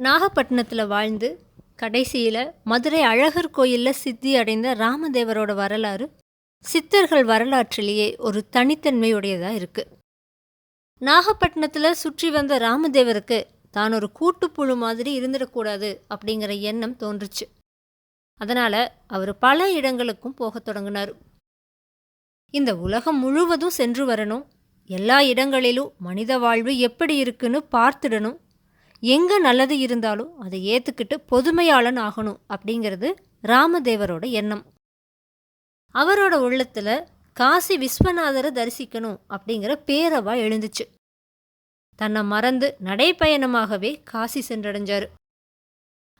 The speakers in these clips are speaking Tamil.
நாகப்பட்டினத்தில் வாழ்ந்து கடைசியில் மதுரை அழகர் கோயிலில் சித்தி அடைந்த ராமதேவரோட வரலாறு சித்தர்கள் வரலாற்றிலேயே ஒரு தனித்தன்மையுடையதாக இருக்குது நாகப்பட்டினத்தில் சுற்றி வந்த ராமதேவருக்கு தான் ஒரு கூட்டுப்புழு மாதிரி இருந்துடக்கூடாது அப்படிங்கிற எண்ணம் தோன்றுச்சு. அதனால் அவர் பல இடங்களுக்கும் போகத் தொடங்கினார். இந்த உலகம் முழுவதும் சென்று வரணும். எல்லா இடங்களிலும் மனித வாழ்வு எப்படி இருக்குன்னு பார்த்துடணும். எங்கே நல்லது இருந்தாலும் அதை ஏற்றுக்கிட்டு பொதுமையாளன் ஆகணும் அப்படிங்கிறது ராமதேவரோட எண்ணம். அவரோட உள்ளத்தில் காசி விஸ்வநாதரை தரிசிக்கணும் அப்படிங்கிற பேரவா எழுந்துச்சு. தன்னை மறந்து நடைப்பயணமாகவே காசி சென்றடைஞ்சார்.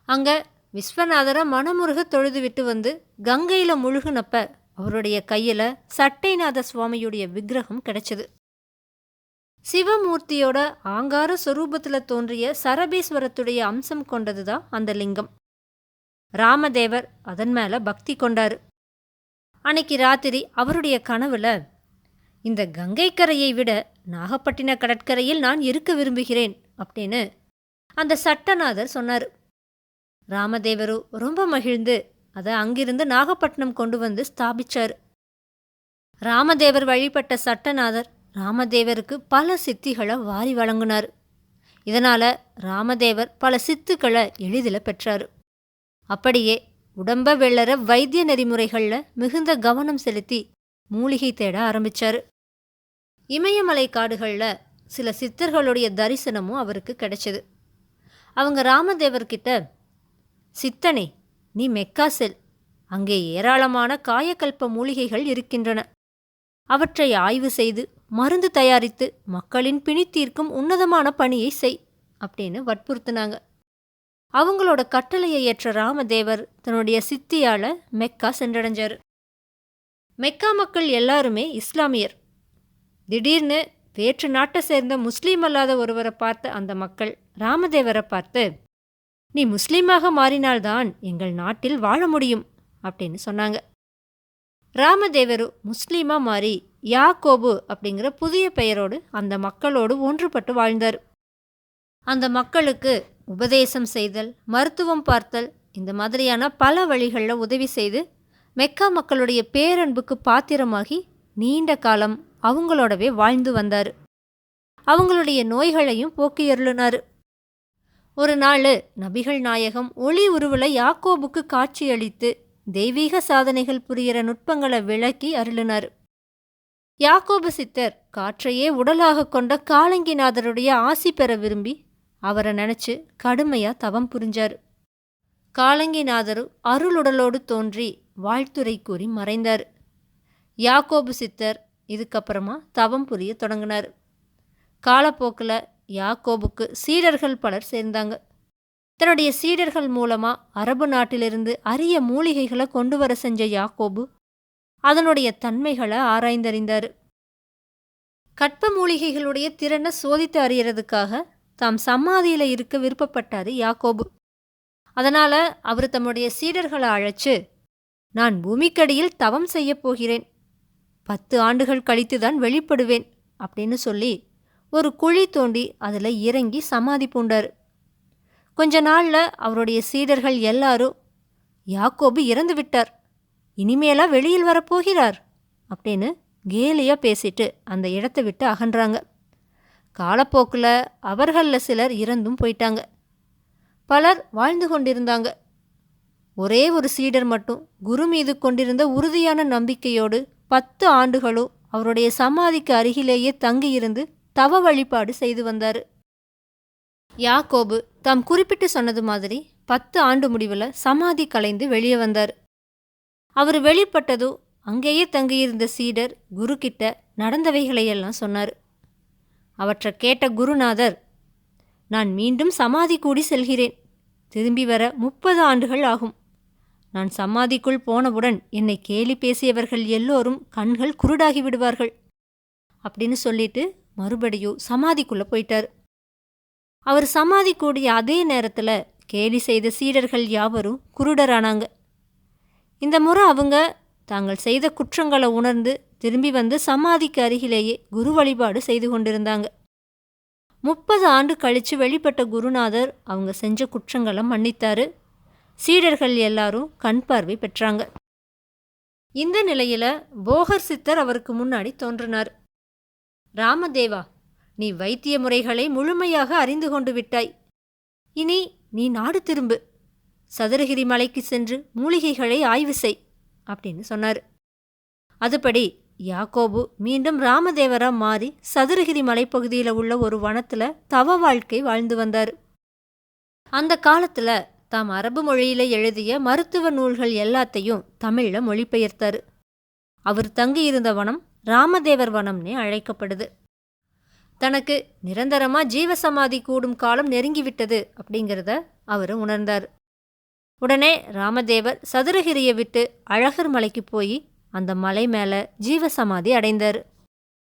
அங்கே விஸ்வநாதரை மனமுருக தொழுது விட்டு வந்து கங்கையில் முழுகுனப்ப அவருடைய கையில் சட்டைநாத சுவாமியுடைய விக்கிரகம் கிடைச்சது. சிவமூர்த்தியோட ஆங்கார சொரூபத்தில் தோன்றிய சரபீஸ்வரத்துடைய அம்சம் கொண்டதுதான் அந்த லிங்கம். ராமதேவர் அதன் மேல பக்தி கொண்டாரு. அன்னைக்கு ராத்திரி அவருடைய கனவுல இந்த கங்கைக்கரையை விட நாகப்பட்டின கடற்கரையில் நான் இருக்க விரும்புகிறேன் அப்படின்னு அந்த சட்டநாதர் சொன்னார். ராமதேவரு ரொம்ப மகிழ்ந்து அதை அங்கிருந்து நாகப்பட்டினம் கொண்டு வந்து ஸ்தாபிச்சார். ராமதேவர் வழிபட்ட சட்டநாதர் ராமதேவருக்கு பல சித்திகளை வாரி வழங்கினார். இதனால் ராமதேவர் பல சித்துக்களை எளிதில் பெற்றார். அப்படியே உடம்ப வெள்ளற வைத்திய நெறிமுறைகளில் மிகுந்த கவனம் செலுத்தி மூலிகை தேட ஆரம்பிச்சார். இமயமலை காடுகளில் சில சித்தர்களுடைய தரிசனமும் அவருக்கு கிடைச்சது. அவங்க ராமதேவர்கிட்ட சித்தனே நீ மெக்கா செல். அங்கே ஏராளமான காயக்கல்ப மூலிகைகள் இருக்கின்றன. அவற்றை ஆய்வு செய்து மருந்து தயாரித்து மக்களின் பிணி தீர்க்கும் உன்னதமான பணியை செய் அப்படின்னு வற்புறுத்தினாங்க. அவங்களோட கட்டளையை ஏற்ற ராமதேவர் தன்னுடைய சித்தியால மெக்கா சென்றடைஞ்சார். மெக்கா மக்கள் எல்லாருமே இஸ்லாமியர். திடீர்னு வேற்று நாட்டை சேர்ந்த முஸ்லீம் அல்லாத ஒருவரை பார்த்த அந்த மக்கள் ராமதேவரை பார்த்து நீ முஸ்லீமாக மாறினால்தான் எங்கள் நாட்டில் வாழ முடியும் அப்படின்னு சொன்னாங்க. ராமதேவரு முஸ்லீமாக மாறி யாக்கோபு அப்படிங்கிற புதிய பெயரோடு அந்த மக்களோடு ஒன்றுபட்டு வாழ்ந்தார். அந்த மக்களுக்கு உபதேசம் செய்தல் மருத்துவம் பார்த்தல் இந்த மாதிரியான பல வழிகளில் உதவி செய்து மெக்கா மக்களுடைய பேரன்புக்கு பாத்திரமாகி நீண்ட காலம் அவங்களோடவே வாழ்ந்து வந்தார். அவங்களுடைய நோய்களையும் போக்கியருளினார் ஒரு நாள் நபிகள் நாயகம் ஒளி உருவில் யாக்கோபுக்கு காட்சியளித்து தெய்வீக சாதனைகள் புரிகிற நுட்பங்களை விளக்கி அருளினார். யாக்கோபு சித்தர் காற்றையே உடலாக கொண்ட காலங்கிநாதருடைய ஆசி பெற விரும்பி அவரை நினச்சி கடுமையாக தவம் புரிஞ்சார். காலங்கிநாதரு அருளுடலோடு தோன்றி வாழ்த்துரை கூறி மறைந்தார். யாக்கோபு சித்தர் இதுக்கப்புறமா தவம் புரிய தொடங்கினார். காலப்போக்கில் யாக்கோபுக்கு சீடர்கள் பலர் சேர்ந்தாங்க. தன்னுடைய சீடர்கள் மூலமாக அரபு நாட்டிலிருந்து அரிய மூலிகைகளை கொண்டு வர செஞ்ச யாக்கோபு அதனுடைய தன்மைகளை ஆராய்ந்தறிந்தார். கற்ப மூலிகைகளுடைய திறனை சோதித்து அறியறதுக்காக தாம் சமாதியில் இருக்க விருப்பப்பட்டாரு யாக்கோபு. அதனால அவர் தம்முடைய சீடர்களை அழைச்சு நான் பூமிக்கடியில் தவம் செய்யப் போகிறேன். பத்து ஆண்டுகள் கழித்து தான் வெளிப்படுவேன் அப்படின்னு சொல்லி ஒரு குழி தோண்டி அதில் இறங்கி சமாதி பூண்டார். கொஞ்ச நாளில் அவருடைய சீடர்கள் எல்லாரும் யாக்கோபு இறந்து விட்டார். இனிமேலா வெளியில் வரப்போகிறார் அப்படின்னு கேலியாக பேசிட்டு அந்த இடத்தை விட்டு அகன்றாங்க. காலப்போக்கில் அவர்களில் சிலர் இறந்தும் போயிட்டாங்க. பலர் வாழ்ந்து கொண்டிருந்தாங்க. ஒரே ஒரு சீடர் மட்டும் குரு மீது கொண்டிருந்த உறுதியான நம்பிக்கையோடு பத்து ஆண்டுகளும் அவருடைய சமாதிக்கு அருகிலேயே தங்கியிருந்து தவ வழிபாடு செய்து வந்தார். யாக்கோபு தாம் குறிப்பிட்டு சொன்னது மாதிரி பத்து ஆண்டு முடிவில் சமாதி கலைந்து வெளியே வந்தார். அவர் வெளிப்பட்டதோ அங்கேயே தங்கியிருந்த சீடர் குரு கிட்ட நடந்தவைகளையெல்லாம் சொன்னார். அவற்றை கேட்ட குருநாதர் நான் மீண்டும் சமாதி கூடி செல்கிறேன். திரும்பி வர முப்பது ஆண்டுகள் ஆகும். நான் சமாதிக்குள் போனவுடன் என்னை கேலி பேசியவர்கள் எல்லோரும் கண்கள் குருடாகி விடுவார்கள் அப்படின்னு சொல்லிட்டு மறுபடியும் சமாதிக்குள்ளே போயிட்டார். அவர் சமாதி கூடிய அதே நேரத்தில் கேலி செய்த சீடர்கள் யாவரும் குருடரானாங்க. இந்த முறை அவங்க தாங்கள் செய்த குற்றங்களை உணர்ந்து திரும்பி வந்து சமாதிக்கு அருகிலேயே குரு வழிபாடு செய்து கொண்டிருந்தாங்க. முப்பது ஆண்டு கழித்து வெளிப்பட்ட குருநாதர் அவங்க செஞ்ச குற்றங்களை மன்னித்தாரு. சீடர்கள் எல்லாரும் கண் பார்வை பெற்றாங்க. இந்த நிலையில் போகர் சித்தர் அவருக்கு முன்னாடி தோன்றினார். ராமதேவா நீ வைத்திய முறைகளை முழுமையாக அறிந்து கொண்டு விட்டாய். இனி நீ நாடு திரும்பு. சதுரகிரி மலைக்கு சென்று மூலிகைகளை ஆய்வு செய் அப்படின்னு சொன்னார். அதுபடி யாக்கோபு மீண்டும் ராமதேவரா மாறி சதுரகிரி மலைப்பகுதியில் உள்ள ஒரு வனத்தில் தவ வாழ்க்கை வாழ்ந்து வந்தார். அந்த காலத்தில் தாம் அரபு மொழியில் எழுதிய மருத்துவ நூல்கள் எல்லாத்தையும் தமிழில் மொழிபெயர்த்தார். அவர் தங்கியிருந்த வனம் ராமதேவர் வனம்னே அழைக்கப்படுது. தனக்கு நிரந்தரமாக ஜீவசமாதி கூடும் காலம் நெருங்கிவிட்டது அப்படிங்கிறத அவர் உணர்ந்தார். உடனே ராமதேவர் சதுரகிரியை விட்டு அழகர் மலைக்கு போய் அந்த மலை மேலே ஜீவசமாதி அடைந்தார்.